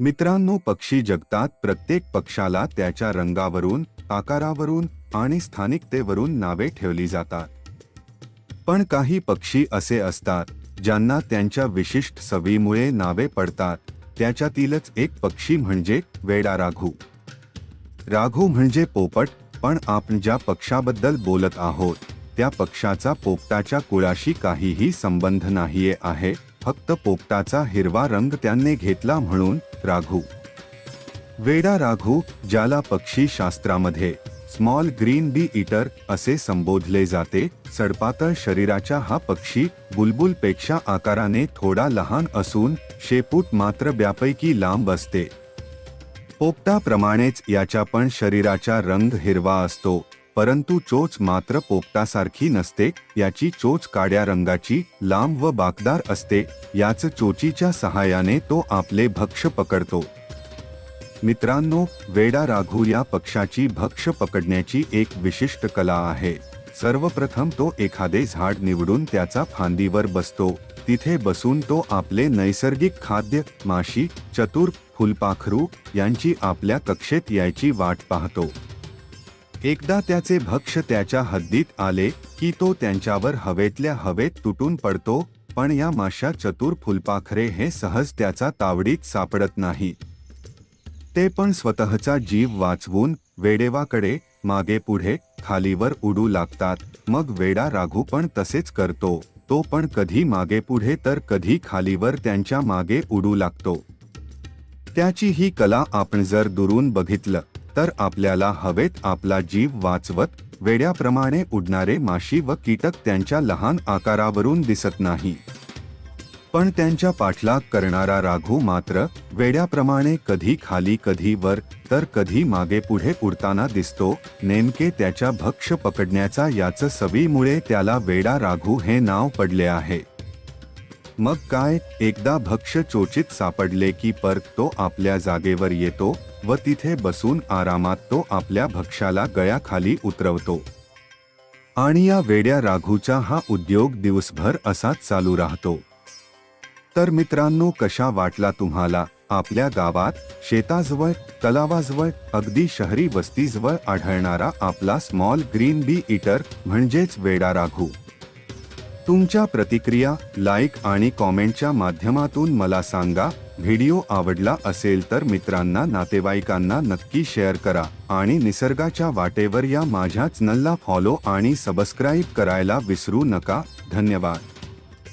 मित्रांनो पक्षी जगतात. प्रत्येक पक्षाला त्याच्या रंगावरून आकारावरून आणि स्थानिकतेवरून नावे ठेवली जातात. पण काही पक्षी असे असतात ज्यांना त्यांच्या विशिष्ट सवीमुळे नावे पडतात. त्याच्यातीलच एक पक्षी म्हणजे वेडा राघू. राघू म्हणजे पोपट पण आपण ज्या पक्षाबद्दल बोलत आहोत त्या पक्षाचा पोपटाच्या कुळाशी काहीही संबंध नाहीये आहे. फक्त पोपटाचा हिरवा रंग त्यांनी घेतला म्हणून राघू. वेडा राघू ज्याला पक्षी शास्त्रामध्ये स्मॉल ग्रीन बी इटर असे संबोधले जाते सडपातळ शरीराच्या हा पक्षी बुलबुलपेक्षा आकाराने थोडा लहान असून शेपूट मात्र ब्यापैकी लांब असते. पोपटाप्रमाणेच याच्या पण शरीराचा रंग हिरवा असतो. परंतु चोच मात्र पोपटासारखी नसते याची चोच काड्या रंगाची लांब व बाकदार असते याच चोचीच्या सहाय्याने तो आपले भक्ष पकडतो. मित्रांनो वेडा राघू या पक्षाची भक्ष पकडण्याची एक विशिष्ट कला आहे. सर्वप्रथम तो एखादे झाड निवडून त्याचा फांदीवर बसतो तिथे बसून तो आपले नैसर्गिक खाद्य माशी चतुर फुलपाखरू यांची आपल्या कक्षेत यायची वाट पाहतो. एकदा त्याचे भक्ष त्याच्या हद्दीत आले की तो त्यांच्यावर हवेतल्या हवेत तुटून पडतो पण या माशा चतुर फुलपाखरे हे सहज त्याचा तावडीत सापडत नाही. ते पण स्वतःचा जीव वाचवून वेडेवाकडे मागे पुढे खालीवर उडू लागतात. मग वेडा राघू पण तसेच करतो. तो पण कधी मागे पुढे तर कधी खालीवर त्यांच्या मागे उडू लागतो. त्याची ही कला आपण जर दुरून बघितलं तर आपल्याला हवेत आपला जीव वाचवत वेड्याप्रमाणे उडणारे माशी व कीटक त्यांच्या लहान आकारावरून दिसत नाही. पण त्यांच्या पाठलाग करणारा राघू मात्र वेड्याप्रमाणे कधी खाली कधी वर तर कधी मागे पुढे उडताना दिसतो नेमके त्याच्या भक्ष पकडण्याचा याच सवीमुळे त्याला वेडा राघू हे नाव पडले आहे. मग काय? एकदा भक्ष चोचित सापडले की परत तो आपल्या जागेवर येतो व तिथे बसून आरामात तो आपल्या भक्ष्याला गळ्याखाली उतरवतो. आणि या वेड्या राघूचा हा उद्योग दिवसभर असाच चालू राहतो. तर मित्रांनो कशा वाटला तुम्हाला? आपल्या गावात शेताजवळ तलावाजवळ अगदी शहरी वस्तीजवळ आढळणारा आपला स्मॉल ग्रीन बी इटर म्हणजेच वेडा राघू. तुमच्या प्रतिक्रिया लाईक आणि कॉमेंटच्या माध्यमातून मला सांगा. व्हिडिओ आवडला असेल तर मित्रांना नातेवाईकांना नक्की शेअर करा आणि निसर्गाच्या वाटेवर या माझ्या चॅनलला फॉलो आणि सबस्क्राईब करायला विसरू नका. धन्यवाद.